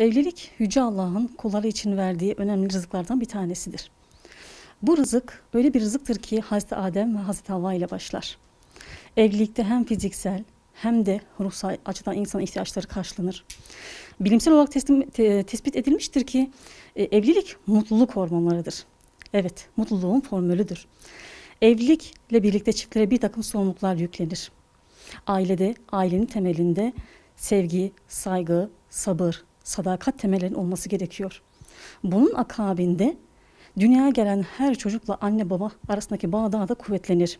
Evlilik Yüce Allah'ın kulları için verdiği önemli rızıklardan bir tanesidir. Bu rızık öyle bir rızıktır ki Hazreti Adem ve Hazreti Havva ile başlar. Evlilikte hem fiziksel hem de ruhsal açıdan insan ihtiyaçları karşılanır. Bilimsel olarak teslim- te- tespit edilmiştir ki e, evlilik mutluluk hormonlarıdır. Evet, mutluluğun formülüdür. Evlilikle birlikte çiftlere bir takım sorumluluklar yüklenir. Ailede, ailenin temelinde sevgi, saygı, sabır, sadakat temellerinin olması gerekiyor. Bunun akabinde dünyaya gelen her çocukla anne baba arasındaki bağ daha da kuvvetlenir.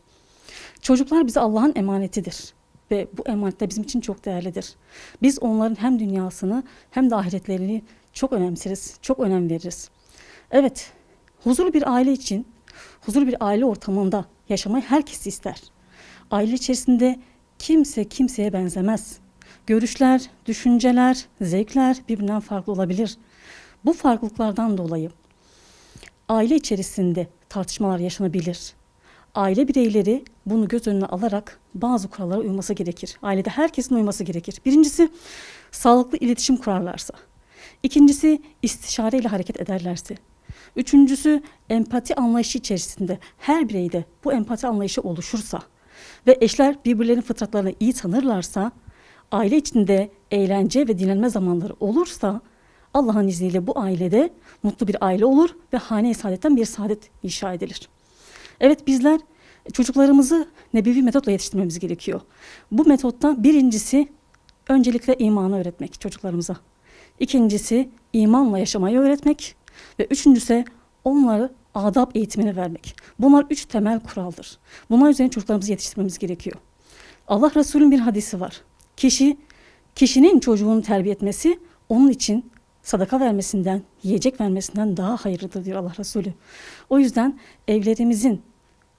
Çocuklar bize Allah'ın emanetidir ve bu emanet de bizim için çok değerlidir. Biz onların hem dünyasını hem de ahiretlerini çok önemseriz, çok önem veririz. Evet, huzurlu bir aile için, huzurlu bir aile ortamında yaşamayı herkes ister. Aile içerisinde kimse kimseye benzemez. Görüşler, düşünceler, zevkler birbirinden farklı olabilir. Bu farklılıklardan dolayı aile içerisinde tartışmalar yaşanabilir. Aile bireyleri bunu göz önüne alarak bazı kurallara uyması gerekir. Ailede herkesin uyması gerekir. Birincisi sağlıklı iletişim kurarlarsa. İkincisi istişare ile hareket ederlerse. Üçüncüsü empati anlayışı içerisinde her bireyde bu empati anlayışı oluşursa ve eşler birbirlerinin fıtratlarını iyi tanırlarsa, aile içinde eğlence ve dinlenme zamanları olursa Allah'ın izniyle bu ailede mutlu bir aile olur ve hane-i saadetten bir saadet inşa edilir. Evet bizler çocuklarımızı nebevi metotla yetiştirmemiz gerekiyor. Bu metotta birincisi öncelikle imanı öğretmek çocuklarımıza. İkincisi imanla yaşamayı öğretmek ve üçüncüsü onları adab eğitimini vermek. Bunlar üç temel kuraldır. Bunlar üzerine çocuklarımızı yetiştirmemiz gerekiyor. Allah Resulü'nün bir hadisi var. Kişi kişinin çocuğunu terbiye etmesi onun için sadaka vermesinden, yiyecek vermesinden daha hayırlıdır diyor Allah Resulü. O yüzden evlerimizin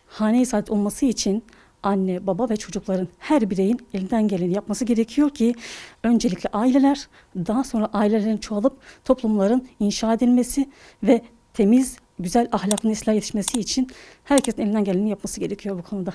hane-i saadet olması için anne, baba ve çocukların her bireyin elinden geleni yapması gerekiyor ki öncelikle aileler, daha sonra ailelerin çoğalıp toplumların inşa edilmesi ve temiz, güzel ahlaklı nesiller yetişmesi için herkesin elinden geleni yapması gerekiyor bu konuda.